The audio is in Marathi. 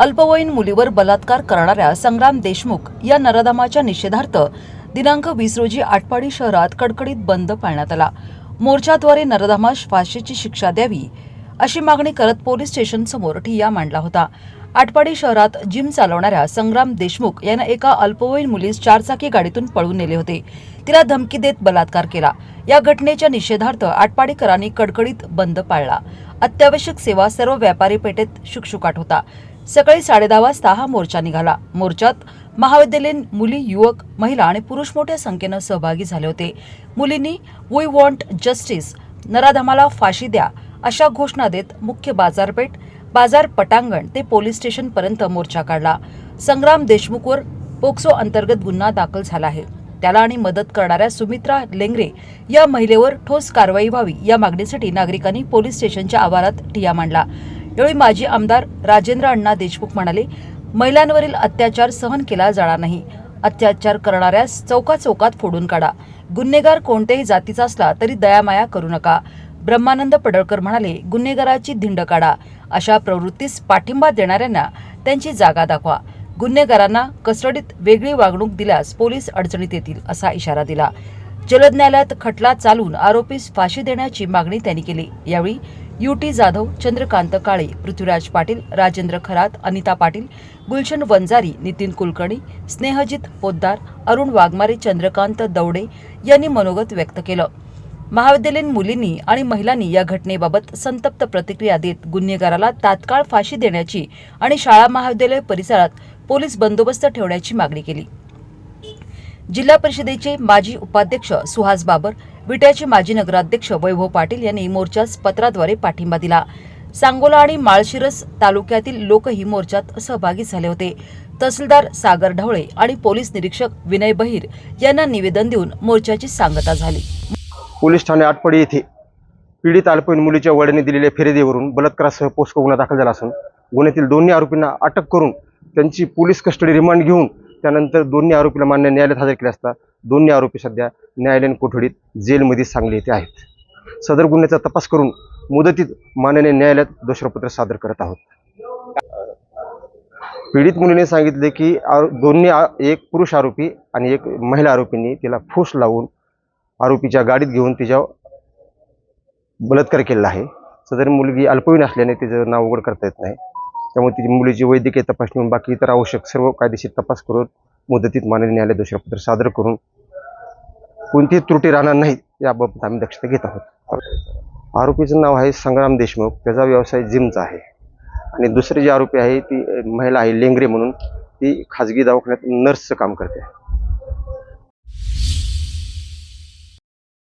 अल्पवयीन मुलीवर बलात्कार करणाऱ्या संग्राम देशमुख या नराधमाच्या निषेधार्थ दिनांक वीस रोजी आटपाडी शहरात कडकडीत बंद पाळण्यात आला. मोर्चाद्वारे नराधमास फाशीची शिक्षा द्यावी अशी मागणी करत पोलीस स्टेशनसमोर ठिय्या मांडला होता. आटपाडी शहरात जिम चालवणाऱ्या संग्राम देशमुख यानं एका अल्पवयीन मुलीस चारचाकी गाडीतून पळून नेले होते. तिला धमकी देत बलात्कार केला. या घटनेच्या निषेधार्थ आटपाडीकरांनी कडकडीत बंद पाळला. अत्यावश्यक सेवा सर्व व्यापारी पेठेत शुकशुकाट होता. सकाळी साडेदहा वाजता हा मोर्चा निघाला. मोर्चात महाविद्यालयीन मुली युवक महिला आणि पुरुष मोठ्या संख्येनं सहभागी झाले होते. मुलींनी वी वॉन्ट जस्टिस नराधमाला फाशी द्या अशा घोषणा देत मुख्य बाजारपेठ बाजार पटांगण ते पोलीस स्टेशनपर्यंत मोर्चा काढला. संग्राम देशमुखवर पोक्सो अंतर्गत गुन्हा दाखल झाला आहे. त्याला आणि मदत करणाऱ्या सुमित्रा लेंगरे या महिलेवर ठोस कारवाई व्हावी या मागणीसाठी नागरिकांनी पोलीस स्टेशनच्या आवारात ठिया मांडला. यावेळी माजी आमदार राजेंद्र अण्णा देशमुख म्हणाले महिलांवरील अत्याचार सहन केला जाणार नाही. अत्याचार करणाऱ्यास चौका चौकात फोडून काढा. गुन्हेगार कोणत्याही जातीचा असला तरी दयामाया करू नका. ब्रह्मानंद पडळकर म्हणाले गुन्हेगाराची धिंड काढा. अशा प्रवृत्तीस पाठिंबा देणाऱ्यांना त्यांची जागा दाखवा. गुन्हेगारांना कस्टडीत वेगळी वागणूक दिल्यास पोलीस अडचणीत येतील असा इशारा दिला. जलद न्यायालयात खटला चालून आरोपीस फाशी देण्याची मागणी त्यांनी केली. यावेळी युटी जाधव चंद्रकांत काळे पृथ्वीराज पाटील राजेंद्र खरात अनिता पाटील गुलशन वंजारी नितीन कुलकर्णी स्नेहजित पोद्दार अरुण वाघमारे चंद्रकांत दौडे यांनी मनोगत व्यक्त केलं. महाविद्यालयीन मुलींनी आणि महिलांनी या घटनेबाबत संतप्त प्रतिक्रिया देत गुन्हेगाराला तात्काळ फाशी देण्याची आणि शाळा महाविद्यालय परिसरात पोलीस बंदोबस्त ठेवण्याची मागणी केली. जिल्हा परिषदेचे माजी उपाध्यक्ष सुहास बाबर विट्याचे माजी नगराध्यक्ष वैभव पाटील यांनी मोर्चास पत्राद्वारे पाठिंबा दिला. सांगोला आणि माळशिरस तालुक्यातील लोकही मोर्चात सहभागी झाले होते. तहसीलदार सागर ढवळे आणि पोलीस निरीक्षक विनय बहिर यांना निवेदन देऊन मोर्चाची सांगता झाली. पोलीस ठाणे आटपडी येथे पीडित अल्पवयीन मुलीच्या वडिलांनी दिलेल्या फिर्यादीवरून बलात्कारासह पोस्को गुन्हा दाखल झाला असून गुन्ह्यातील दोन्ही आरोपींना अटक करून त्यांची पोलीस कस्टडी रिमांड घेऊन त्यानंतर दोन्ही आरोपीला मान्य न्यायालयात हजर केले असता दोन्ही आरोपी सध्या न्यायालयीन कोठडीत जेलमध्ये सांगली येथे आहेत. सदर गुन्ह्याचा तपास करून मुदतीत मान्याने न्यायालयात दोषारोपत्र सादर करत आहोत. पीडित मुलीने सांगितले की आरो- दोन्ही एक पुरुष आरोपी आणि एक महिला आरोपींनी तिला फूस लावून आरोपीच्या गाडीत घेऊन तिच्या बलात्कार केलेला आहे. सदर मुलगी अल्पवयीन असल्याने तिचं नाव उघड करता येत नाही. त्यामुळे तिची मुलीची वैद्यकीय तपासणी होऊन बाकी इतर आवश्यक सर्व कायदेशीर तपास करून मुदतीत माननीय न्यायालय दोषपत्र सादर करून कोणतीही त्रुटी राहणार नाही याबाबत आम्ही दक्षता घेत आहोत. आरोपीचं नाव आहे संग्राम देशमुख. त्याचा व्यवसाय जिमचा आहे. आणि दुसरी जी आरोपी आहे ती महिला आहे लेंगरे म्हणून. ती खाजगी दवाखान्यात नर्सचं काम करते.